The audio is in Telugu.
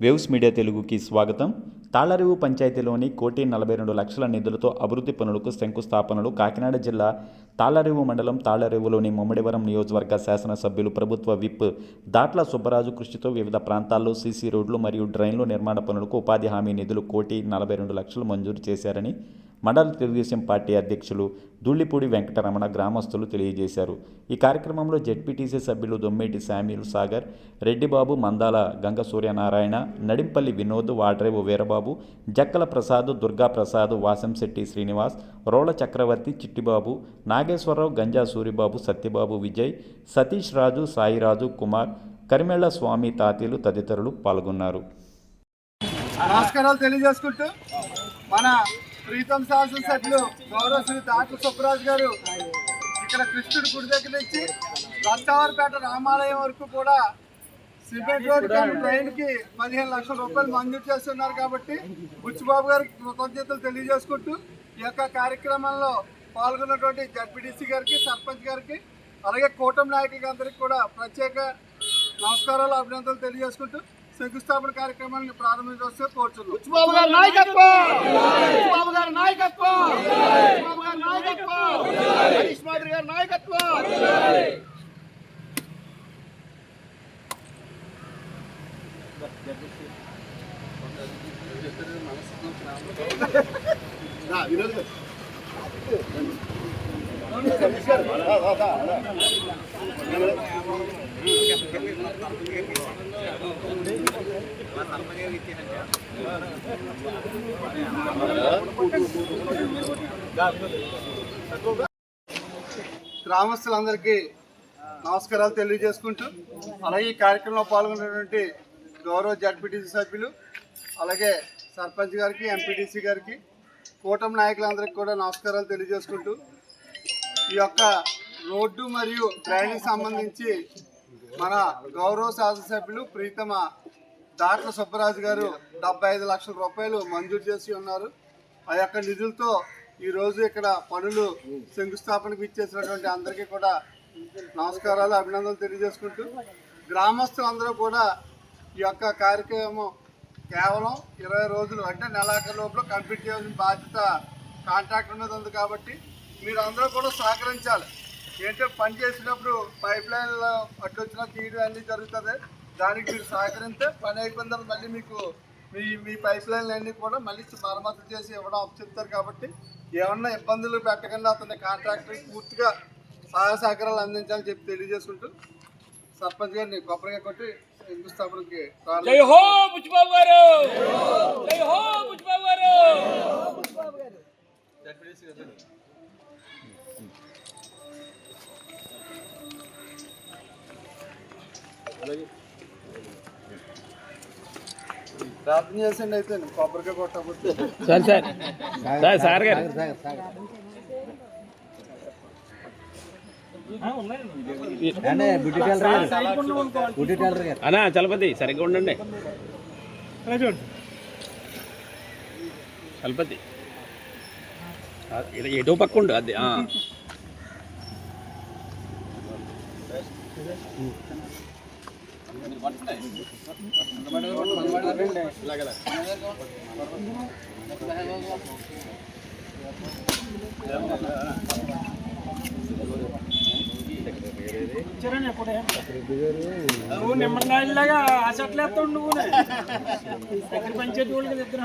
వేవ్స్ మీడియా తెలుగుకి స్వాగతం. తాళరేవు పంచాయతీలోని కోటి నలభై రెండు లక్షల నిధులతో అభివృద్ధి పనులకు శంకుస్థాపనలు కాకినాడ జిల్లా తాళరేవు మండలం తాళరేవులోని ముమ్మడివరం నియోజకవర్గ శాసనసభ్యులు ప్రభుత్వ విప్ దాట్ల సుబ్బరాజు కృషితో వివిధ ప్రాంతాల్లో సీసీ రోడ్లు మరియు డ్రైన్లు నిర్మాణ పనులకు ఉపాధి హామీ నిధులు కోటి నలభై రెండు లక్షలు మంజూరు చేశారని మండల తెలుగుదేశం పార్టీ అధ్యక్షులు ధూళిపూడి వెంకటరమణ గ్రామస్తులు తెలియజేశారు. ఈ కార్యక్రమంలో జెడ్పీటీసీ సభ్యులు దొమ్మేటి శామ్యుల్ సాగర్ రెడ్డిబాబు మందాల గంగ సూర్యనారాయణ నడింపల్లి వినోద్ వాడ్రేవు వీరబాబు జక్కల ప్రసాద్ దుర్గా ప్రసాద్ వాసంశెట్టి శ్రీనివాస్ రోళ చక్రవర్తి చిట్టిబాబు నాగేశ్వరరావు గంజా సూరిబాబు సత్యబాబు విజయ్ సతీష్ రాజు సాయిరాజు కుమార్ కరిమెళ్ళ స్వామి తాతీలు తదితరులు పాల్గొన్నారు. నమస్కారాలు తెలియజేసుకుంటూ మన ప్రీతం శాసనసభ్యులు గౌరవ శ్రీ దాట్ల సుబ్బరాజు గారు ఇక్కడ కృష్ణుడి గుడి దగ్గర నుంచి లచ్చావరపేట రామాలయం వరకు కూడా సిమెంట్ రోడ్ ట్రైన్కి పదిహేను లక్షల రూపాయలు మంజూరు చేస్తున్నారు కాబట్టి బుచ్చిబాబు గారికి కృతజ్ఞతలు తెలియజేసుకుంటూ ఈ యొక్క కార్యక్రమంలో పాల్గొన్నటువంటి జడ్పీటీసీ గారికి సర్పంచ్ గారికి అలాగే కూటమి నాయకులకి అందరికీ కూడా ప్రత్యేక నమస్కారాలు అభినందనలు తెలియజేసుకుంటూ శంకుస్థాపన కార్యక్రమాన్ని ప్రారంభించవచ్చు కోరుచున్నాం. గ్రామస్తులందరికీ నమస్కారాలు తెలియజేసుకుంటూ అలాగే ఈ కార్యక్రమంలో పాల్గొన్నటువంటి గౌరవ జడ్పీటీసీ సభ్యులు అలాగే సర్పంచ్ గారికి ఎంపీటీసీ గారికి కూటమి నాయకులందరికీ కూడా నమస్కారాలు తెలియజేసుకుంటూ ఈ యొక్క రోడ్డు మరియు డ్రైనేజ్ సంబంధించి మన గౌరవ శాసనసభ్యులు ప్రీతమ దాట్ల సుబ్బరాజు గారు డెబ్బై ఐదు లక్షల రూపాయలు మంజూరు చేసి ఉన్నారు. ఆ యొక్క నిధులతో ఈరోజు ఇక్కడ పనులు శంకుస్థాపనకు ఇచ్చేసినటువంటి అందరికీ కూడా నమస్కారాలు అభినందనలు తెలియజేసుకుంటూ గ్రామస్తులందరూ కూడా ఈ యొక్క కార్యక్రమం కేవలం ఇరవై రోజులు అంటే నెలాఖరు లోపల కంప్లీట్ చేయాల్సిన బాధ్యత కాంట్రాక్టర్ మీద ఉంది కాబట్టి మీరు అందరూ కూడా సహకరించాలి. ఏంటంటే పని చేసినప్పుడు పైప్ లైన్లో అడ్డు తీయడం అన్నీ జరుగుతుంది. దానికి మీరు సహకరిస్తే పని అయిపోయిన తర్వాత మళ్ళీ మీకు మీ మీ పైప్ లైన్లు అన్నీ కూడా మళ్ళీ మరమ్మతు చేసి ఇవ్వడం చెప్తారు కాబట్టి ఏమన్నా ఇబ్బందులు పెట్టకుండా అతని కాంట్రాక్టర్ పూర్తిగా సహాయ సహకారాలు అందించాలని చెప్పి తెలియజేసుకుంటూ సర్పంచ్ గారిని కొబ్బరిగా కొట్టి శంకుస్థాపనకి ప్రారంభం జై హో బుచ్చిబాబు గారు జై హో బుచ్చిబాబు గారు ప్రార్థన చేసండి అయితే కొబ్బరిగా కొట్టకపోతే సార్ సార్ సార్ సార్ గారు అన్నా చలపతి సరిగ్గా ఉండండి. చలపతి. ఎటో పక్క ఉండు అది ఆ. నువ్వు నిమ్మకాయలాగా ఆసట్లేస్తావు నువ్వు దగ్గర పంచాయతీ వాళ్ళకి ఇద్దరు